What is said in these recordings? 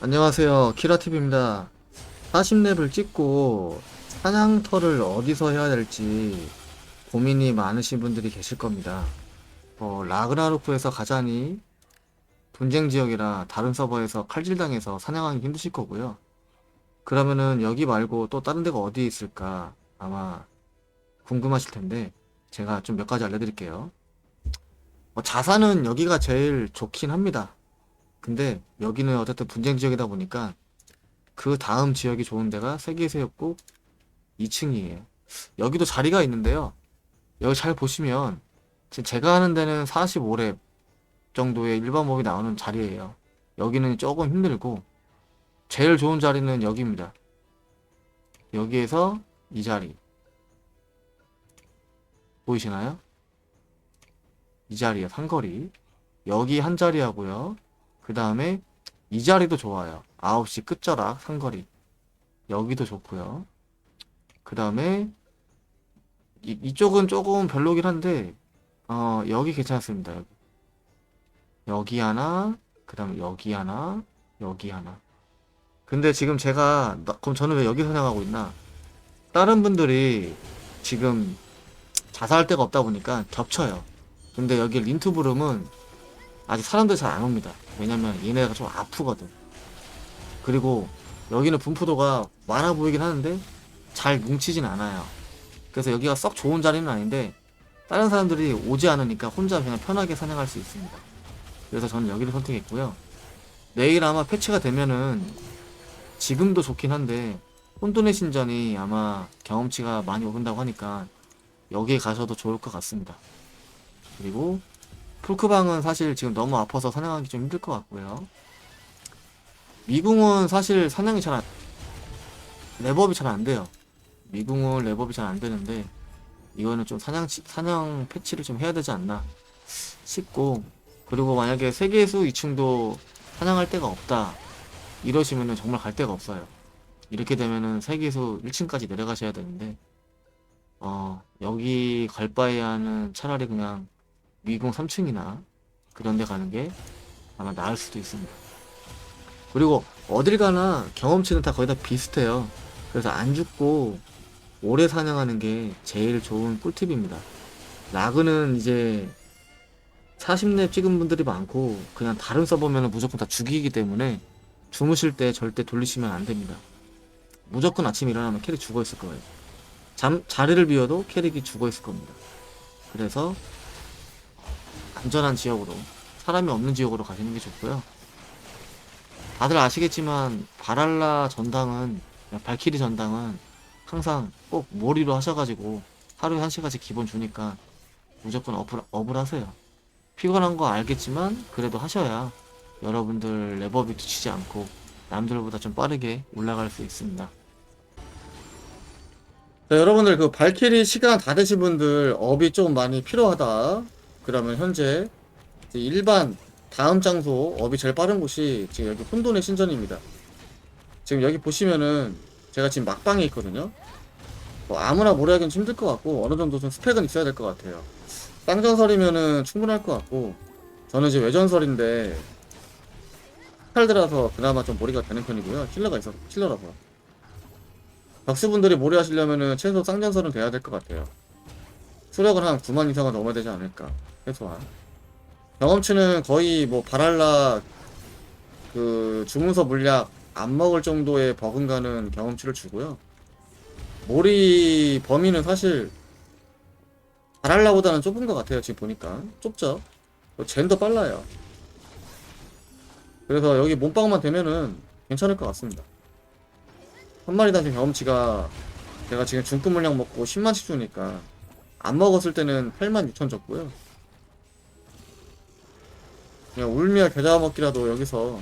안녕하세요. 키라TV입니다. 40렙을 찍고 사냥터를 어디서 해야 될지 고민이 많으신 분들이 계실 겁니다. 어, 라그나로크에서 가자니 분쟁 지역이라 다른 서버에서 칼질당해서 사냥하기 힘드실 거고요. 그러면은 여기 말고 또 다른 데가 어디에 있을까 아마 궁금하실 텐데 제가 좀 몇 가지 알려드릴게요. 뭐 자산은 여기가 제일 좋긴 합니다. 근데 여기는 어쨌든 분쟁 지역이다 보니까 그 다음 지역이 좋은 데가 세계세역국 2층이에요. 여기도 자리가 있는데요. 여기 잘 보시면 지금 제가 하는 데는 45렙 정도의 일반 몹이 나오는 자리예요. 여기는 조금 힘들고 제일 좋은 자리는 여기입니다. 여기에서 이 자리 보이시나요? 이 자리에 상거리 여기 한 자리 하고요. 그 다음에 이 자리도 좋아요. 9시 끝자락 상거리. 여기도 좋고요. 그 다음에 이, 이쪽은 조금 별로긴 한데 어 여기 괜찮습니다. 여기. 여기 하나, 그 다음에 여기 하나, 여기 하나. 근데 지금 제가 나- 그럼 저는 왜 여기 사냥하고 있나? 다른 분들이 지금 자살할 데가 없다 보니까 겹쳐요. 근데 여기 린투브룸은 아직 사람들 잘 안 옵니다. 왜냐면 얘네가 좀 아프거든. 그리고 여기는 분포도가 많아 보이긴 하는데 잘 뭉치진 않아요. 그래서 여기가 썩 좋은 자리는 아닌데 다른 사람들이 오지 않으니까 혼자 그냥 편하게 사냥할 수 있습니다. 그래서 저는 여기를 선택했고요. 내일 아마 패치가 되면은 지금도 좋긴 한데 혼돈의 신전이 아마 경험치가 많이 오른다고 하니까 여기에 가셔도 좋을 것 같습니다. 그리고 풀크방은 사실 지금 너무 아파서 사냥하기 좀 힘들 것 같고요. 미궁은 사실 사냥이 잘 안, 랩업이 잘 안 돼요. 미궁은 랩업이 잘 안 되는데, 이거는 좀 사냥, 사냥 패치를 좀 해야 되지 않나 싶고, 그리고 만약에 세계수 2층도 사냥할 데가 없다. 이러시면은 정말 갈 데가 없어요. 이렇게 되면은 세계수 1층까지 내려가셔야 되는데, 어, 여기 갈 바에야는 차라리 그냥 미궁 3층이나 그런 데 가는 게 아마 나을 수도 있습니다. 그리고 어딜 가나 경험치는 다 거의 다 비슷해요. 그래서 안 죽고 오래 사냥하는 게 제일 좋은 꿀팁입니다. 라그는 이제 40렙 찍은 분들이 많고 그냥 다른 서버면 무조건 다 죽이기 때문에 주무실 때 절대 돌리시면 안 됩니다. 무조건 아침 일어나면 캐릭 죽어 있을 거예요. 잠, 자리를 비워도 캐릭이 죽어 있을 겁니다. 그래서 안전한 지역으로 사람이 없는 지역으로 가시는 게 좋고요. 다들 아시겠지만 바랄라 전당은 발키리 전당은 항상 꼭 몰이로 하셔가지고 하루에 한 시간씩 기본 주니까 무조건 업을, 업을 하세요. 피곤한 거 알겠지만 그래도 하셔야 여러분들 레버비 뒤치지 않고 남들보다 좀 빠르게 올라갈 수 있습니다. 자, 여러분들 그 발키리 시간 다 되신 분들 업이 좀 많이 필요하다. 그러면 현재 일반 다음 장소 업이 제일 빠른 곳이 지금 여기 혼돈의 신전입니다. 지금 여기 보시면은 제가 지금 막방에 있거든요. 뭐 아무나 모래하기는 좀 힘들 것 같고 어느 정도 좀 스펙은 있어야 될 것 같아요. 쌍전설이면은 충분할 것 같고 저는 이제 외전설인데 칼드라서 그나마 좀 몰이가 되는 편이고요. 킬러가 있어서 킬러라고요. 박스분들이 몰이 하시려면은 최소 쌍전설은 돼야 될 것 같아요. 수력은 한 9만 이상은 넘어야 되지 않을까 최소한. 경험치는 거의 뭐 바랄라 그 주문서 물약 안 먹을 정도의 버금가는 경험치를 주고요. 몰이 범위는 사실 바랄라보다는 좁은 것 같아요. 지금 보니까 좁죠. 젠더 빨라요. 그래서 여기 몸빵만 되면은 괜찮을 것 같습니다. 한 마리당 지금 경험치가 제가 지금 중급 물량 먹고 10만씩 주니까 안 먹었을 때는 8만 6천 줬고요. 그냥 울미야 겨자 먹기라도 여기서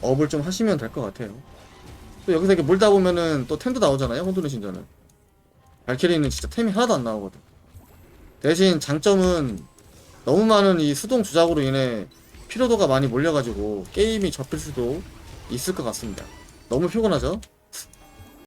업을 좀 하시면 될 것 같아요. 또 여기서 이렇게 물다 보면은 또 템도 나오잖아요. 혼돈의 신전은. 발키리는 진짜 템이 하나도 안 나오거든. 대신 장점은 너무 많은 이 수동 조작으로 인해 피로도가 많이 몰려가지고 게임이 접힐 수도 있을 것 같습니다. 너무 피곤하죠?